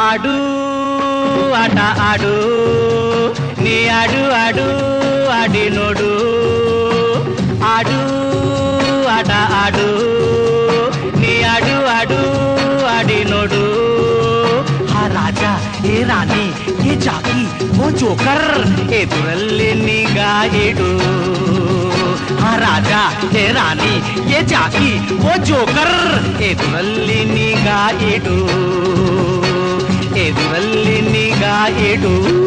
ఆడు అట ఆడు నీ అడు అడు ఆడి నోడు. ఆడు అట ఆడు నీ అడు అడు ఆడి నోడు. ఆ రాజా ఏ రాణి ఏ జాకి ఓ జోకర్ నీ గాయడు ఆ రాజా ఏ రాణి ఏ జాకి ఓ జోకర్ నీ గాయడు ಬೇಡು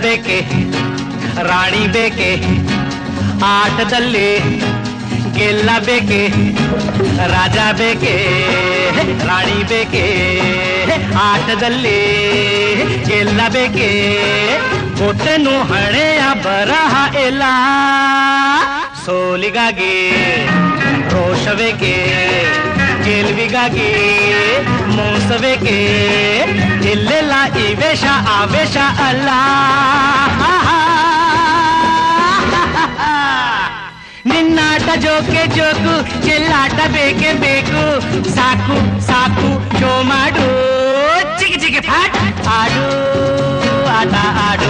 ಬೇಕೆ ರಾಣಿ ಬೇಕೆ ಆಟದಲ್ಲಿ ಗೆಲ್ಲಬೇಕೆ ರಾಜ ಬೇಕೆ ರಾಣಿ ಬೇಕೆ ಆಟದಲ್ಲಿ ಗೆಲ್ಲಬೇಕೆ ಕೊಟ್ಟನು ಹಣೆಯ ಬರಹ ಎಲ್ಲ ಸೋಲಿಗಾಗಿ ರೋಷಬೇಕೆ ಗೆಲುವಿಗಾಗಿ ಮೋಸಬೇಕೆ ಇಲ್ಲೆಲ್ಲ ಈ ವೇಷ ಆವೇಶ ಅಲ್ಲ. ನಿನ್ನಾಟ ಜೋಕೆ ಜೋಕು, ಚೆಲ್ಲಾಟ ಬೇಕೇ ಬೇಕು. ಸಾಕು ಸಾಕು, ಶೋ ಮಾಡು. ಚಿಗಿ ಚಿಗಿ ಫಾಟ್ ಆಡು ಆಟ ಆಡು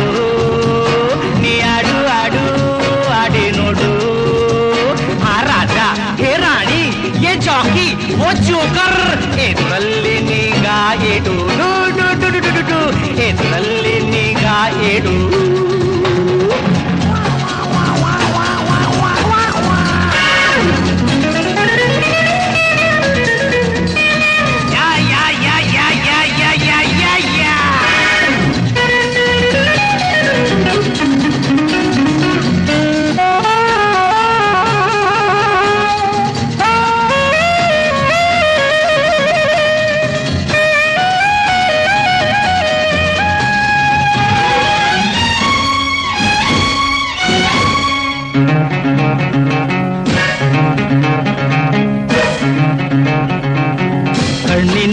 చూకర్ ఏ నల్లిని గాయడు ఏ నల్లిని గాయడు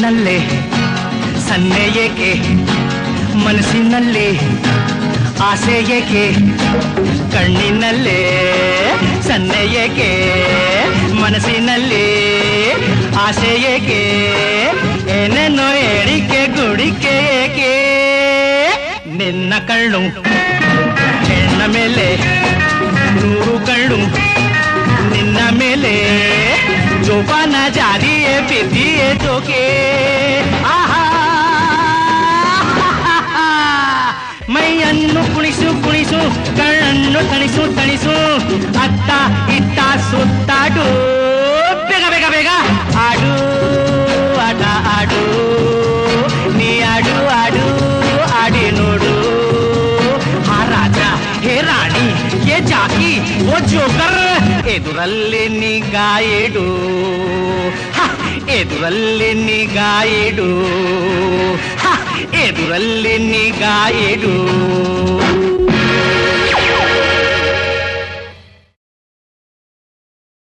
ಕಣ್ಣಿನಲ್ಲೇ ಸನ್ನೆ ಏಕೆ ಮನಸ್ಸಿನಲ್ಲಿ ಆಸೆ ಏಕೆ ಕಣ್ಣಿನಲ್ಲೇ ಸನ್ನೆ ಏಕೆ ಮನಸ್ಸಿನಲ್ಲಿ ಆಸೆ ಏಕೆ ಏನೇನೋ ಏಳಿಕೆ ಗುಡಿಕೆ ಏಕೆ ನಿನ್ನ ಕಣ್ಣು ಹೆಣ್ಣ ಮೇಲೆ ನೂರು ಕಣ್ಣು ನಿನ್ನ ಮೇಲೆ ಜೋಪಾನ ಜಾರಿಯೇ ಬಿದ್ದಿಯೇ ತೋಕೆ ಆಹಾ ಮೈಯನ್ನು ಕುಣಿಸು ಕುಣಿಸು ಕಣ್ಣನ್ನು ತಣಿಸು ತಣಿಸು ಅತ್ತ ಇತ್ತ ಸುತ್ತಾಡು ಬೇಗ ಬೇಗ ಬೇಗ ಆಡು ಆಟ ಆಡು ನೀ ಆಡು ಆಡು ಆಡಿ ನೋಡು ಆ ರಾಜ ಹೇ ರಾಣಿ ಏ ಜಾಕಿ ಓ ಜೋಕರ್ ఎదురల్లిని గాయడు. ఎదురల్లిని గాయడు. ఎదురల్లిని గాయడు.